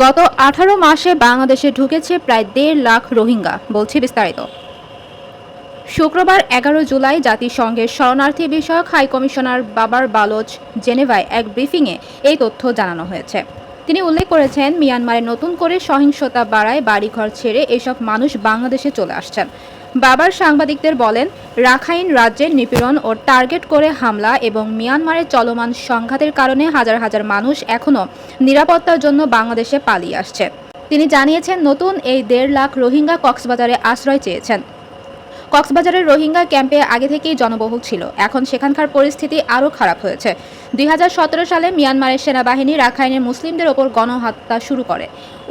গত আঠারো মাসে বাংলাদেশে ঢুকেছে প্রায় দেড় লাখ রোহিঙ্গা, বলছে বিস্তারিত। শুক্রবার এগারো জুলাই জাতিসংঘের শরণার্থী বিষয়ক হাইকমিশনার বাবার বালোচ জেনেভায় এক ব্রিফিংয়ে এই তথ্য জানানো হয়েছে। তিনি উল্লেখ করেছেন, মিয়ানমারে নতুন করে সহিংসতা বাড়ায় বাড়িঘর ছেড়ে এসব মানুষ বাংলাদেশে চলে আসছেন। বাবার সাংবাদিকদের বলেন, রাখাইন রাজ্যের নিপীড়ন ও টার্গেট করে হামলা এবং মিয়ানমারের চলমান সংঘাতের কারণে হাজার হাজার মানুষ এখনও নিরাপত্তার জন্য বাংলাদেশে পালিয়ে আসছে। তিনি জানিয়েছেন, নতুন এই দেড় লাখ রোহিঙ্গা কক্সবাজারে আশ্রয় চেয়েছেন। কক্সবাজারের রোহিঙ্গা ক্যাম্পে আগে থেকেই জনবহুল ছিল। এখন সেখানকার পরিস্থিতি আরও খারাপ হয়েছে। দু হাজার সতেরো সালে মিয়ানমারের সেনাবাহিনী রাখাইনের মুসলিমদের ওপর গণহত্যা শুরু করে।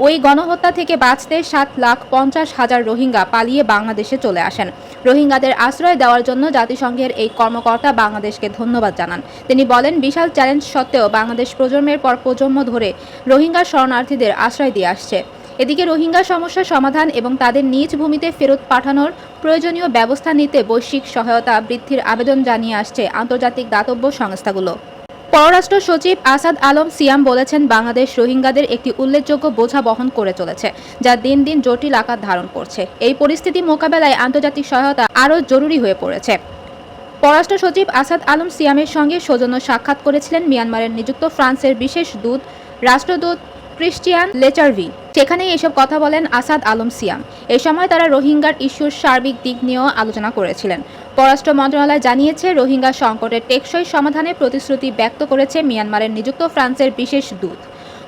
ওই গণহত্যা থেকে বাঁচতে সাত লাখ পঞ্চাশ হাজার রোহিঙ্গা পালিয়ে বাংলাদেশে চলে আসেন। রোহিঙ্গাদের আশ্রয় দেওয়ার জন্য জাতিসংঘের এই কর্মকর্তা বাংলাদেশকে ধন্যবাদ জানান। তিনি বলেন, বিশাল চ্যালেঞ্জ সত্ত্বেও বাংলাদেশ প্রজন্মের পর প্রজন্ম ধরে রোহিঙ্গা শরণার্থীদের আশ্রয় দিয়ে আসছে। এদিকে রোহিঙ্গা সমস্যার সমাধান এবং তাদের নিজ ভূমিতে ফেরত পাঠানোর প্রয়োজনীয় ব্যবস্থা নিতে বৈশ্বিক সহায়তা বৃদ্ধির আবেদন জানিয়ে আসছে আন্তর্জাতিক দাতব্য সংস্থাগুলো। পররাষ্ট্র সচিব আসাদ আলম সিয়াম বলেছেন, বাংলাদেশ রোহিঙ্গাদের একটি উল্লেখযোগ্য বোঝা বহন করে চলেছে, যা দিন দিন জটিল আকার ধারণ করছে। এই পরিস্থিতি মোকাবেলায় আন্তর্জাতিক সহায়তা আরও জরুরি হয়ে পড়েছে। পররাষ্ট্র সচিব আসাদ আলম সিয়ামের সঙ্গে সৌজন্য সাক্ষাৎ করেছিলেন মিয়ানমারের নিযুক্ত ফ্রান্সের বিশেষ দূত, রাষ্ট্রদূত ক্রিস্টিয়ান লেচারভি সেখানেই এসব কথা বলেন আসাদ আলম সিয়াম। এ সময় তারা রোহিঙ্গার ইস্যুর সার্বিক দিক নিয়েও আলোচনা করেছিলেন। পররাষ্ট্র মন্ত্রণালয় জানিয়েছে, রোহিঙ্গা সংকটের টেকসই সমাধানে প্রতিশ্রুতি ব্যক্ত করেছে মিয়ানমারের নিযুক্ত ফ্রান্সের বিশেষ দূত।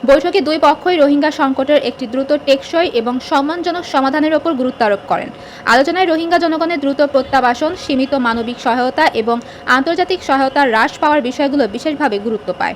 বৈঠকে দুই পক্ষই রোহিঙ্গা সংকটের একটি দ্রুত টেকসই এবং সম্মানজনক সমাধানের ওপর গুরুত্ব আরোপ করেন। আলোচনায় রোহিঙ্গা জনগণের দ্রুত প্রত্যাবাসন, সীমিত মানবিক সহায়তা এবং আন্তর্জাতিক সহায়তা হ্রাস পাওয়ার বিষয়গুলো বিশেষভাবে গুরুত্ব পায়।